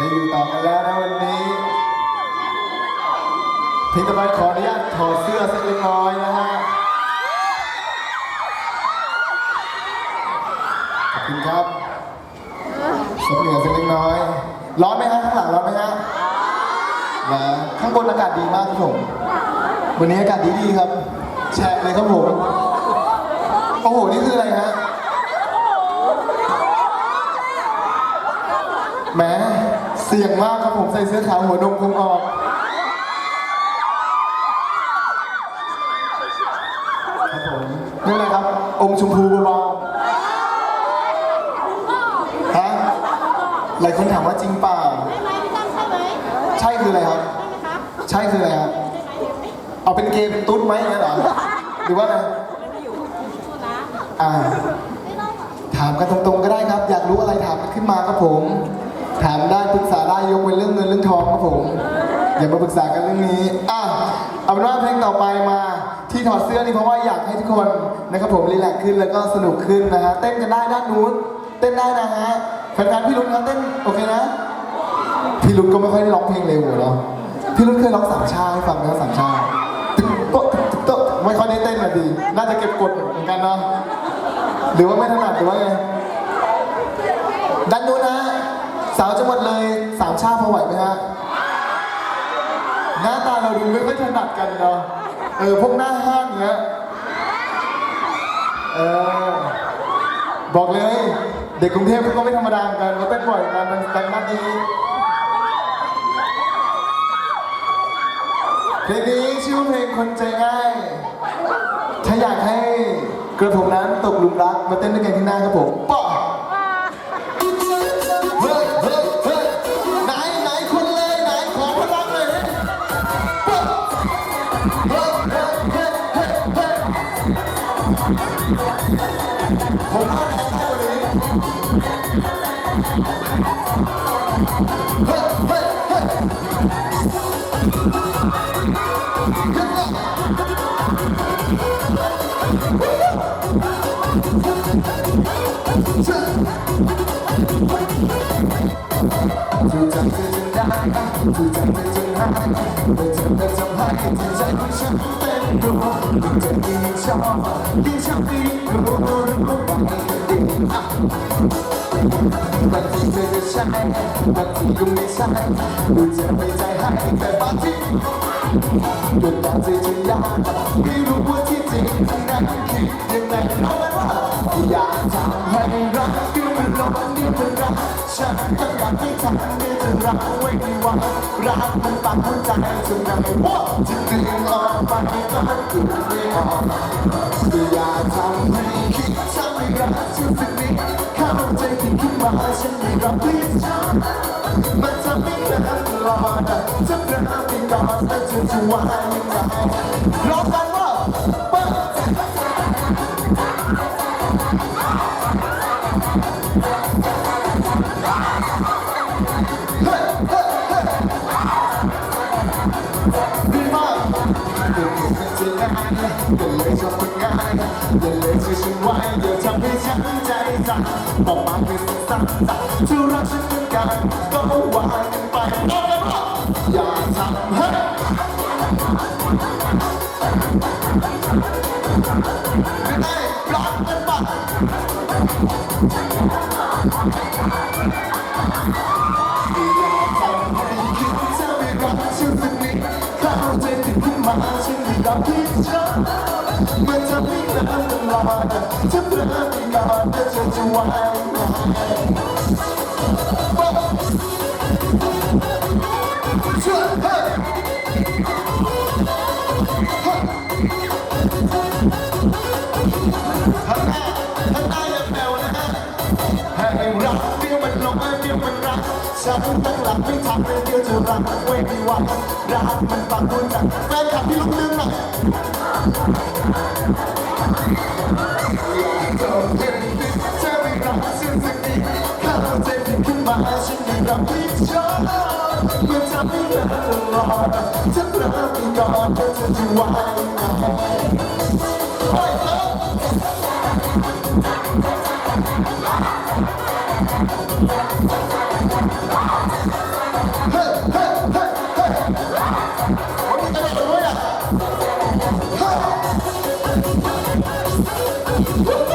ได้อยู่ต่อกันแล้วนะวันนี้พลงต่อไปขออนุญาตถอดเสื้อสักเล็กน้อยนะฮะขอบคุณครับสักเหนือสักเล็กน้อย ร้อนไหมฮะข้างหลังร้อนไหมฮะนะข้างบนอากาศดีมากครับผมวันนี้อากาศดีดีครับแฉะเลยครับผมโอ้โหนี่คืออะไรฮะ แหม เสี่ยงมากครับผมใส่เสื้อขาวหัวนมคงออก ครับผมนี่อะไรครับอมชมพูเบาๆฮะหลายคนถามว่าจริงเปล่าใช่ไหมพี่ตั้มใช่ไหมใช่คืออะไรครับใช่ไหมคะใช่คืออะไรครับ เอาเป็นเกมเป็นตุ๊ดไหมอย่างเงี้ยเหรอหรือว่าอะไรพูดนะอ่าไม่ต้องหรอถามกันตรงๆก็ได้ครับ อยากรู้อะไรถามกันขึ้นมาครับผม ถามได้ปรึกษาได้ยกเว้นเรื่องเงินเรื่องทองครับผมอย่ามาปรึกษากันเรื่องนี้อะเอาเป็นว่าเพลงต่อไปมา ที่ถอดเสื้อนี่เพราะว่าอยากให้ทุกคนนะครับผมรีแลกซ์ขึ้นแล้วก็สนุกขึ้นนะฮะเต้นกันได้ด้านนู้นเต้นได้นะฮะแฟนๆพี่รุ่นครับเต้นโอเคนะพี่รุ่นก็ไม่ค่อยได้ร้องเพลงเร็วเนาะพี่รุ่นเคยร้องสามชาให้ฟังนะสามชาตึ๊กโต๊ะตึ๊กโต๊ะไม่ค่อยได้เต้นเลยดี น่าจะเก็บกดเหมือนกันเนาะหรือว่าไม่ถนัดหรือว่าไงด้านนู้น สาวจังหวัดเลยสามชาติพอไหวไหมฮะ หน้าตาเราดูไม่ค่อยถนัดกันเนาะ เออพวกหน้าห้างเงี้ย เออ บอกเลย เด็กกรุงเทพก็ไม่ธรรมดาเหมือนกันเขาเต้นบ่อยเหมือนกันมันดังนั้นนี้เพลงนี้ชื่อเพลงคนใจง่าย ถ้าอยากให้กระผมนั้นตกหลุมรัก มาเต้นด้วยกันที่หน้าครับผม เฮ้ ยเฮ้ยเฮ้ยเฮ้ยเฮ้ยผมเอาแค่วันนี้เฮ้ยเฮ้ยเฮ้ยขึ้นมา ถูกจับเธอจนได้ถูกจับเธอจนหายเธอจะเธอทำให้จิตใจของฉันเต้นรัวยิ่งจะยิ่งชอบยิ่งชอบยิ่งรู้รู้ว่าดี บางทีเธอก็ใช่บางทีก็ไม่ใช่ดูจะไม่ใจให้แต่บางทีดวงตาเธอจะยากไม่รู้ว่าที่จริงข้างในคิดยังไงเอาไว้ว่าอยากทำให้รักก็มันร้อนนี่มันรักฉันก็อยากให้ทำให้เธอรักไว้ดีว่ารักมันปักหัวใจจนได้ว่าจะดึงออกไปก็ดึงไม่ออกอยากทำให้คิด ทำให้รักฉันสักนิดข้าใจผิดขึ้นมาฉันไม่รับผิดชอบมันทำให้เธอตลอดจะเริ่มไปก่อนแต่เธอจะว่ายังไงร้องกันว่าปิดดีมากเดี๋ยวผม จะง่ายอย่าเลยชอบคนง่ายอย่าเลยช่วยฉันไว้อย่าทำให้ฉันใจสั่นบอกมาเป็นสั้นๆจะรักฉันเหมือนกันก็ว่ากันไปเอาเลยว่าอย่าทำให้ไม่ได้รักกันปะ รักฉันสักนิดเข้าใจผิดขึ้นมาฉันไม่ ให้รักเดียวมันลงเดียวมันรักฉันตั้งหลักไม่ทำเลยเดียวจะรักไว้ดีวันรักมันปังหัวใจแฟนคลับพี่ลุกนึงน่อยากจะเห็นเธอไม่รักฉันสักนิดถ้าใจผิดขึ้นมาฉันไม่รับผิดชอบมันทำให้เธอตลอดจะเริ่มไปก่อนเธอจะว่ายังไงไปเถ Woo!